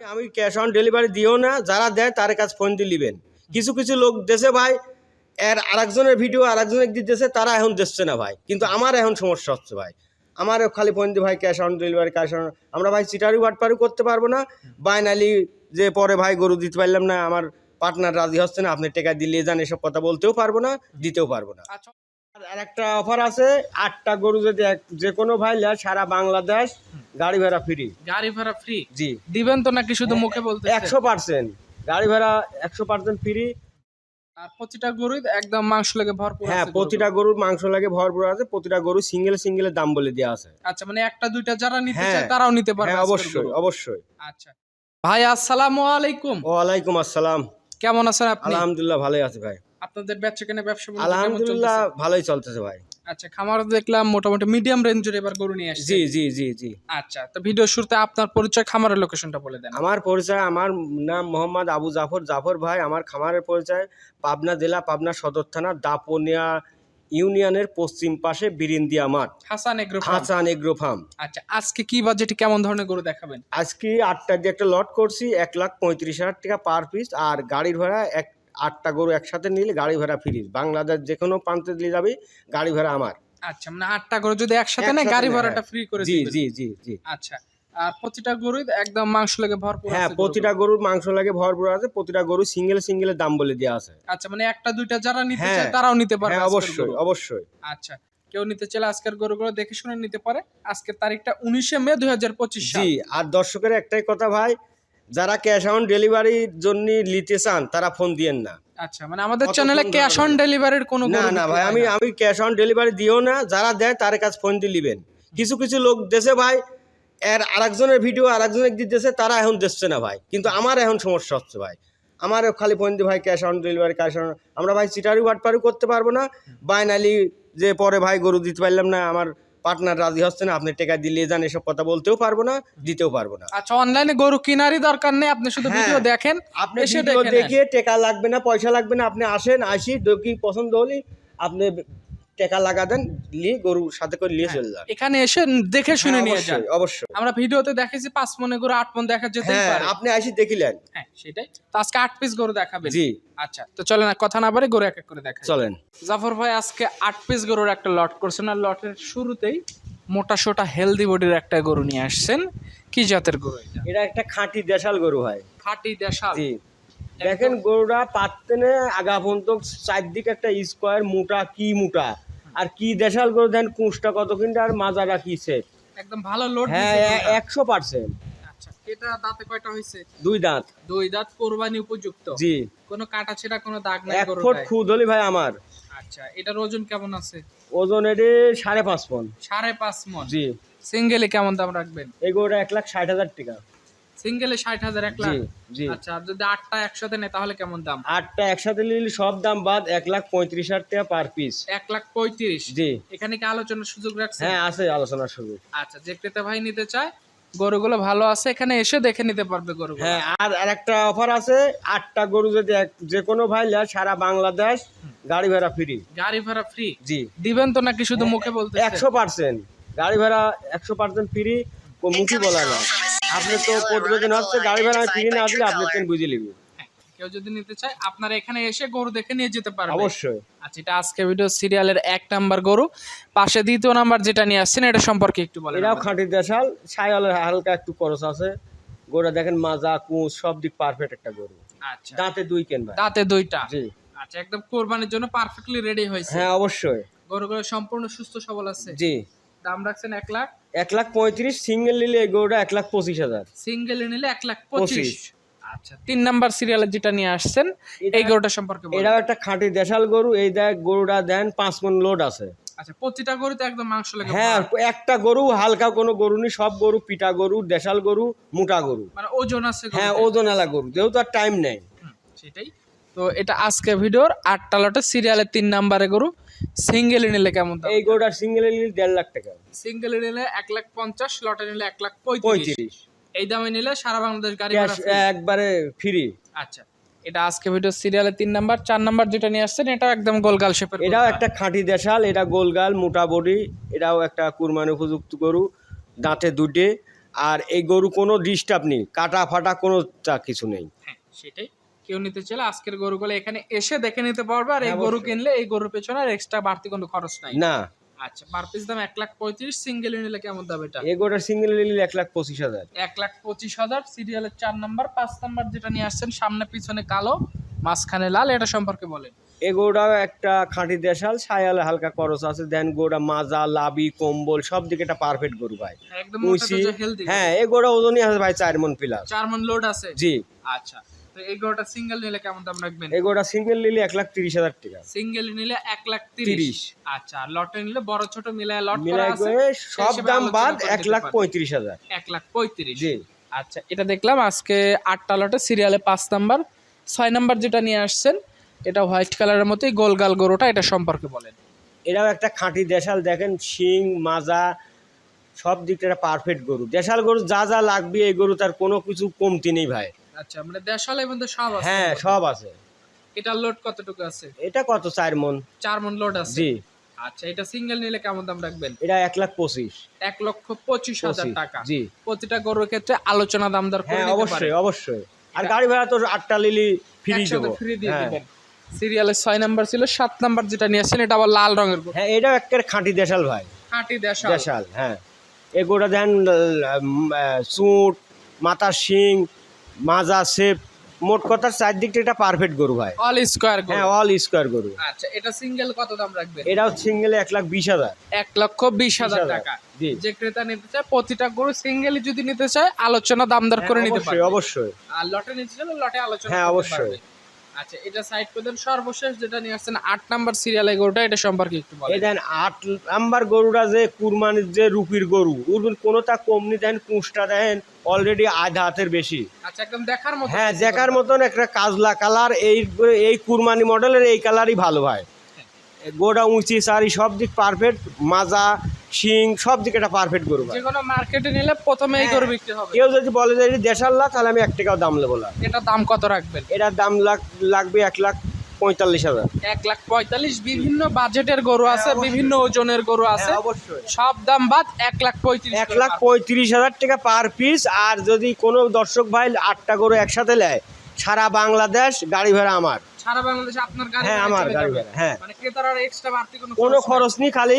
আমি cash on delivery দিও না, যারা দেয় তার কাছে ফোন দিয়ে নিবেন। কিছু কিছু লোক দেশে ভাই, এর আরেকজনের ভিডিও আরেকজনের দিতেছে তারা এখন দিচ্ছে না ভাই। কিন্তু আমার এখন সমস্যা হচ্ছে ভাই। আমার খালি ফোন দিয়ে ভাই cash on delivery cash on আমরা ভাই চিটারি বাটপারি করতে পারব না। বাইনালি যে পরে ভাই গরু দিতে পারলাম না, আমার পার্টনার রাজি হচ্ছে না, আপনি টাকা দিলে যান, এসব কথা বলতেও পারব না, দিতেও পারব না। আচ্ছা। আর একটা অফার আছে আটটা গরু যদি যে কোনো ভাই নেয় সারা বাংলাদেশ গাড়ি ভাড়া ফ্রি গাড়ি ভাড়া ফ্রি জি। দিবেন তো নাকি শুধু মুখে বলতে একশো পার্সেন্ট গাড়ি ভাড়া একশো পার্সেন্ট ফ্রি আর প্রতিটা গরুই একদম মাংস লেগে ভরপুর হ্যাঁ প্রতিটা গরুর মাংস লাগে ভরপুর আছে প্রতিটা গরু সিঙ্গেল সিঙ্গেলের দাম বলে দেওয়া আছে। আচ্ছা মানে একটা দুইটা যারা নিতে হ্যাঁ। চায় তারাও নিতে পারবে হ্যাঁ অবশ্যই অবশ্যই। আচ্ছা। ভাই আসসালামু আলাইকুম। ওয়ালাইকুম আসসালাম। কেমন আছেন আপনি? আলহামদুলিল্লাহ ভালোই আছে ভাই। আপনাদের ব্যবসা কেনা ব্যবসা আলহামদুলিল্লাহ ভালোই চলতেছে ভাই। আচ্ছা খামার দেখলাম মোটামুটি মিডিয়াম রেঞ্জের এবার গরু নিয়ে আসছে জি জি জি জি। আচ্ছা তো ভিডিও শুরুতে আপনার পরিচয় খামারের লোকেশনটা বলে দেন। আমার পরিচয় আমার নাম মোহাম্মদ আবু জাফর জাফর ভাই। আমার খামারের পরিচয় পাবনা জেলা পাবনা সদর থানা দাপনিয়া ইউনিয়নের পশ্চিম পাশে বিরিন্দিয়া মাঠ। Hasan agro farm. Hasan agro farm আচ্ছা আজকে কি বাজেটে কেমন ধরনের গরু দেখাবেন? আজকে আটটা দিয়ে একটা লট করছি এক লাখ পঁয়ত্রিশ হাজার টাকা পার পিস আর গাড়ির ভাড়া এক আটটা গরু একসাথে নিলে গাড়ি ভাড়া ফ্রি বাংলাদেশ যে কোনো প্রান্তে দিয়ে যাবে গাড়ি ভাড়া আমার। আচ্ছা মানে আটটা গরু যদি একসাথে নেয় গাড়ি ভাড়াটা। ফ্রি করে জি জি জি জি। আচ্ছা আর প্রতিটা একদম মাংস লেগে ভরপুর হ্যাঁ প্রতিটা গরুর মাংস লাগে ভরপুর আছে প্রতিটা গরু সিঙ্গেল সিঙ্গেলের দাম বলে দেওয়া আছে। আচ্ছা মানে একটা দুইটা যারা নিতে হ্যাঁ। চায় তারাও নিতে পারবে হ্যাঁ অবশ্যই অবশ্যই। আচ্ছা কেউ নিতে চাইলে আজকের গরুগুলো দেখে শুনে নিতে পারে। আজকের তারিখটা উনিশে মে দুই হাজার পঁচিশ জি আর দর্শকের একটাই কথা ভাই যারা ক্যাশ অন ডেলিভারির জন্য নিতে চান তারা ফোন দিয়েন না। আচ্ছা মানে আমাদের চ্যানেলে ক্যাশ অন ডেলিভারির কোনো না না ভাই আমি আমি ক্যাশ অন ডেলিভারি দিও না যারা দেয় তার কাছে ফোন দিয়ে নিবেন। কিছু কিছু লোক দেশে ভাই এর আরেকজনের ভিডিও আরেকজনের দিতেছে তারা এখন দেখছে না ভাই। কিন্তু আমার এখন সমস্যা হচ্ছে ভাই। আমার খালি ফোন দিয়ে ভাই cash on delivery cash on আমরা ভাই চিটারি বাটপারি করতে পারব না। বাইনালি যে পরে ভাই গরু দিতে পারলাম না আমার পার্টনার রাজি হচ্ছে না আপনি টাকা দিলে যান এসব কথা বলতেও পারব না দিতেও পারব না আচ্ছা অনলাইনে গরু কিনারই দরকার নেই আপনি শুধু হ্যাঁ। ভিডিও দেখেন আপনি ভিডিও দেখে টেকা টাকা লাগবে না পয়সা লাগবে না আপনি আসেন আসি দেখি পছন্দ হলে আপনি টাকা লাগা দেন নিয়ে গরুর সাথে করে নিয়ে চলে যান। এখানে এসে দেখে শুনে হ্যাঁ, নিয়ে যান। অবশ্যই, আমরা ভিডিওতে দেখেছি পাঁচ মনে গরু আট মন দেখা যেতেই হ্যাঁ পারে। আপনি আসি দেখিলেন। হ্যাঁ সেটাই। তো আজকে আট পিস গরু দেখাবেন। জি। আচ্ছা তো চলেন কথা না বারে গরু এক এক করে দেখা চলেন। জাফর ভাই আজকে আট পিস গরুর একটা লট করছেন। আর লটের শুরুতেই মোটা সোটা হেলদি বডির একটা গরু নিয়ে আসছেন। কি জাতের গরু এটা? এটা একটা খাঁটি দেশাল গরু হয়। খাঁটি দেশাল। জি। দেখেন গরুটা পাততেনে আগা পর্যন্ত চারদিকে একটা স্কোয়ার মোটা কি মোটা? আর কি দেশাল গরু দেন কুঁচটা কত কিন্তু আর মাজাটা কি সেট একদম ভালো লোড হ্যাঁ একশো পার্সেন্ট আচ্ছা এটা দাঁতে কয়টা হয়েছে দুই দাঁত। দুই দাঁত কোরবানি উপযুক্ত? জি। কোনো কাটা ছেঁড়া কোনো দাগ নাই এক ফুট খুদ হলি ভাই আমার। আচ্ছা এটার ওজন কেমন আছে? ওজন এটি সাড়ে পাঁচ সাড়ে পাঁচ মন? জি। সিঙ্গেলে কেমন দাম রাখবেন? গরুটা এক লাখ ষাট হাজার টাকা। সিঙ্গেলে ষাট হাজার এক লাখ? জি। আচ্ছা যদি আটটা একসাথে নেয় তাহলে কেমন দাম? আটটা একসাথে নিলে সব দাম বাদ এক লাখ পঁয়ত্রিশ হাজার টাকা পার পিস এক লাখ পঁয়ত্রিশ? জি। এখানে কি আলোচনার সুযোগ রাখছে হ্যাঁ আছে আলোচনার সুযোগ। আচ্ছা যে ক্রেতা ভাই নিতে চায় গরুগুলো ভালো আছে এখানে এসে দেখে নিতে পারবে গরু হ্যাঁ আর একটা অফার আছে আটটা গরু যদি যে কোনো ভাই নেয় সারা বাংলাদেশ গাড়ি ভাড়া ফ্রি গাড়ি ভাড়া ফ্রি জি। দিবেন তো নাকি শুধু মুখে বলতে একশো পার্সেন্ট গাড়ি ভাড়া একশো পার্সেন্ট ফ্রি মুখে বলা না আপনি তো প্রতিবেদন হচ্ছে গাড়ি ভাড়া ফ্রি না দিলে আপনি কেন বুঝে নিবি কেউ যদি নিতে চায় আপনারা এখানে এসে গরু দেখে নিয়ে যেতে পারবেন অবশ্যই। আচ্ছা এটা আজকে ভিডিও সিরিয়ালের এক নাম্বার গরু। পাশে দ্বিতীয় নাম্বার যেটা নিয়ে আসছেন এটা সম্পর্কে একটু বলেন আমাদের। খাঁটি দেশাল ছায়ালের হালকা একটু খরচ আছে। গরুটা দেখেন মাজা কুচ সব দিক পারফেক্ট একটা গরু। আচ্ছা। দাঁতে দুই কেন ভাই দাঁতে দুইটা? জি। আচ্ছা একদম কোরবানির জন্য পারফেক্টলি রেডি হয়েছে। হ্যাঁ অবশ্যই। গরুগুলো সম্পূর্ণ সুস্থ সবল আছে? জি। দাম রাখছেন এক লাখ? এক লাখ পঁয়ত্রিশ সিঙ্গেল নিলে এই গরুটা এক লাখ পঁচিশ হাজার। সিঙ্গেল নিলে এক লাখ পঁচিশ। আচ্ছা তিন নাম্বার সিরিয়ালে যেটা নিয়ে আসছেন এই গরুটা সম্পর্কে। এটাও একটা খাঁটি দেশাল গরু এই দেখ গরুটা দেন পাঁচ মন লোড আছে। আচ্ছা প্রতিটা গরুতে একদম মাংস লাগে হ্যাঁ একটা গরু হালকা কোনো গরু নি সব গরু পিটা গরু দেশাল গরু মোটা গরু। মানে ওজন আছে হ্যাঁ ওজন এলা গরু যেহেতু আর টাইম নেই। সেটাই। তো এটা আজকে ভিডিওর আটটা লটে সিরিয়ালের তিন নাম্বারে গরু। সিঙ্গেল নিলে কেমন দাম? এই গরুটার সিঙ্গেল নিলে দেড় লাখ টাকা। সিঙ্গেল নিলে এক লাখ পঞ্চাশ লটে নিলে এক লাখ পঁয়ত্রিশ। এই দামে নিলে সারা বাংলাদেশ গাড়ি। একবারে ফ্রি আচ্ছা এটা আজকে ভিডিও সিরিয়ালের তিন নাম্বার চার নাম্বার যেটা নিয়ে আসছেন এটাও একদম গোলগাল শেপের এটাও একটা খাঁটি দেশাল এটা গোলগাল মোটা বডি এটাও একটা কুরবানি উপযুক্ত গরু দাঁতে দুটে। আর এই গরু কোনো ডিস্টার্ব নেই কাটা ফাটা কোনো কিছু নেই। হ্যাঁ সেটাই। কেউ নিতে চাইলে আজকের গরুগুলো এখানে এসে দেখে নিতে পারবে আর এই হ্যাঁ, গরু কিনলে এই গরুর পেছনে আর এক্সট্রা বাড়তি কোনো খরচ নাই। না। আচ্ছা পার পিস দাম এক লাখ পঁয়ত্রিশ সিঙ্গেল নিলে কেমন দাম এটা? এই গরুটা সিঙ্গেল নিলে এক লাখ পঁচিশ হাজার। এক লাখ পঁচিশ হাজার সিরিয়ালের চার নাম্বার পাঁচ নাম্বার যেটা নিয়ে আসছেন সামনে পিছনে কালো মাঝখানে লাল এটা সম্পর্কে বলেন। এই গরুটাও একটা খাঁটি দেশাল ছায়ালে হালকা খরচ আছে দেন গরুটা মাজা লাবি কম্বল সব দিকে একটা পারফেক্ট গরু ভাই। একদম হ্যাঁ এই গরুটা ওজনই আছে ভাই চার মন প্লাস চার মন লোড আছে? জি। আচ্ছা। তো এই গরুটা সিঙ্গেল নিলে কেমন দাম রাখবেন? এই গরুটা সিঙ্গেল নিলে এক লাখ তিরিশ হাজার টাকা। সিঙ্গেল নিলে এক লাখ তিরিশ। আচ্ছা লটে নিলে বড় ছোট মিলায় লট করা আছে। সব দাম বাদ এক লাখ পঁয়ত্রিশ হাজার। এক লাখ পঁয়ত্রিশ। জি। আচ্ছা এটা দেখলাম আজকে আটটা লটে সিরিয়ালে পাঁচ নাম্বার। ছয় নাম্বার যেটা নিয়ে আসছেন এটা হোয়াইট কালারের মতোই গোলগাল গরুটা এটা সম্পর্কে বলেন। এটাও একটা খাঁটি দেশাল দেখেন শিং মাজা সব দিক থেকে পারফেক্ট গরু। দেশাল গরু যা যা লাগবে এই গরু তার কোনো কিছু কমতি নেই ভাই। আচ্ছা মানে দেশালের মধ্যে সব আছে হ্যাঁ সব আছে। এটা লোড কতটুকু আছে? এটা কত চার মন? চার মন লোড আছে? জি। আচ্ছা এটা সিঙ্গেল নিলে কেমন দাম রাখবেন? এটা এক লাখ পঁচিশ। এক লক্ষ পঁচিশ হাজার টাকা। জি। প্রতিটা গরুর ক্ষেত্রে আলোচনা দামদার করে হ্যাঁ অবশ্যই অবশ্যই। আর গাড়ি ভাড়া তো আটটা লিলি ফ্রি দেবো। ফ্রি দিয়ে হ্যাঁ। দিবেন। সিরিয়ালের ছয় নাম্বার ছিল সাত নাম্বার যেটা নিয়ে আসছেন এটা আবার লাল রঙের হ্যাঁ এটাও একটা খাঁটি দেশাল ভাই। খাঁটি দেশাল। দেশাল হ্যাঁ। গরুটা দেন চুট মাথার শিং মাজা শেপ মোট কথা চারদিকটা এটা পারফেক্ট গরু ভাই। অল স্কোয়ার হ্যাঁ অল স্কোয়ার গরু। আচ্ছা এটা সিঙ্গেল কত দাম রাখবেন? এটাও সিঙ্গেলে এক লাখ বিশ হাজার। এক লক্ষ বিশ হাজার। টাকা। জি। যে ক্রেতা নিতে চায় প্রতিটা গরু সিঙ্গেলি যদি নিতে চায় আলোচনা দাম দর করে হ্যাঁ, নিতে অবশ্যই অবশ্যই। আর লটে নিতে চাইলে লটে আলোচনা হ্যাঁ, অবশ্যই। আচ্ছা এটা সাইড করে দেন। সর্বশেষ যেটা নিয়ে আসছেন আট নাম্বার সিরিয়ালে গরুটা এটা সম্পর্কে একটু বলেন। দেন আট নাম্বার গরুটা যে কুরবানির যে রুপির গরু উর্বির কোনোটা কমনি দেন কুঁচটা দেন অলরেডি আধা হাতের বেশি। আচ্ছা একদম দেখার মতো হ্যাঁ দেখার মতন একটা কাজলা কালার এই এই কুরবানি মডেলের এই কালারই ভালো ভাই গোটা উঁচি সারি সব দিক পারফেক্ট মাজা শিং সব দিকে একটা পারফেক্ট গরু যে কোনো মার্কেটে নিলে প্রথমে এই হ্যাঁ। গরু বিক্রি হবে। কেউ যদি বলে যে এটা দেশাল্লা তাহলে আমি এক টাকাও দাম নেব না। এটা দাম কত রাখবেন? এটার দাম লাগ লাগবে এক লাখ পঁয়তাল্লিশ হাজার। এক লাখ পঁয়তাল্লিশ বিভিন্ন বাজেটের গরু আছে বিভিন্ন ওজনের গরু আছে। হ্যাঁ, অবশ্যই। সব দাম বাদ এক লাখ পঁয়ত্রিশ এক লাখ পঁয়ত্রিশ হাজার টাকা পার পিস আর যদি কোনো দর্শক ভাই আটটা গরু একসাথে নেয় সারা বাংলাদেশ গাড়ি ভাড়া আমার। সারা বাংলাদেশে আপনার গাড়ি হ্যাঁ, আমার গাড়ি ভাড়া, হ্যাঁ। মানে ক্রেতার আর এক্সট্রা বাড়তি কোনো খরচ নেই খালি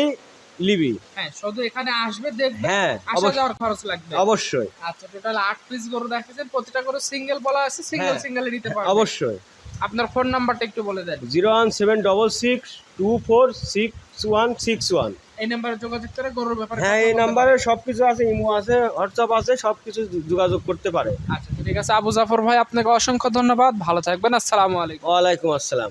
লিবি হ্যাঁ শুধু এখানে আসবে দেখবে হ্যাঁ আসা যাওয়ার খরচ লাগবে। অবশ্যই। আচ্ছা টোটাল পিস গরু দেখেছেন প্রতিটা গরু সিঙ্গেল বলা আছে সিঙ্গেল হ্যাঁ। সিঙ্গেল নিতে অবশ্যই। আপনার ফোন নাম্বারটা একটু বলে দেন। Zero one seven double six two four six one six one. এই নাম্বারে যোগাযোগ করে গরুর ব্যাপারে হ্যাঁ এই নাম্বারে সব কিছু আছে ইমো আছে হোয়াটসঅ্যাপ আছে সব কিছু যোগাযোগ করতে পারে। আচ্ছা ঠিক আছে। আবু জাফর ভাই আপনাকে অসংখ্য ধন্যবাদ। ভালো থাকবেন। আসসালামু আলাইকুম। ওয়ালাইকুম আসসালাম।